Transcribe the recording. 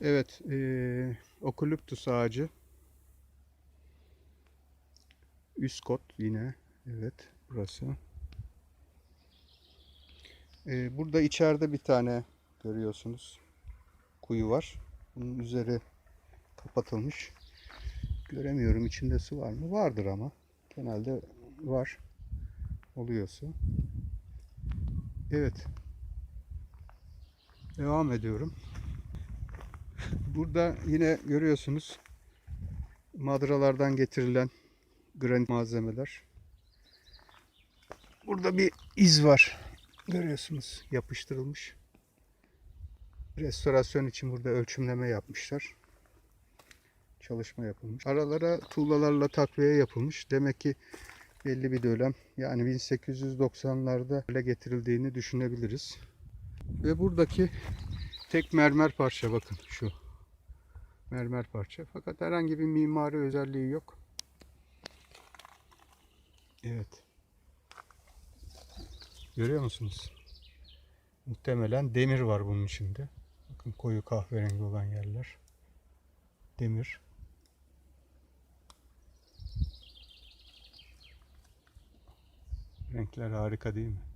Evet, eee okulüptüs ağacı. Üst kot yine. Evet, burası. Eee, burada içeride bir tane görüyorsunuz kuyu var. Bunun üzeri kapatılmış. Göremiyorum içinde su var mı? Vardır ama. Genelde var. Oluyor su. Evet. Devam ediyorum. Burada yine görüyorsunuz madralardan getirilen granit malzemeler. Burada bir iz var. Görüyorsunuz yapıştırılmış. Restorasyon için burada ölçümleme yapmışlar. Çalışma yapılmış. Aralara tuğlalarla takviye yapılmış. Demek ki belli bir dönem yani 1890'larda ele getirildiğini düşünebiliriz. Ve buradaki tek mermer parça bakın şu. Mermer parça. Fakat herhangi bir mimari özelliği yok. Evet. Görüyor musunuz? Muhtemelen demir var bunun içinde. Bakın koyu kahverengi olan yerler. Demir. Renkler harika değil mi?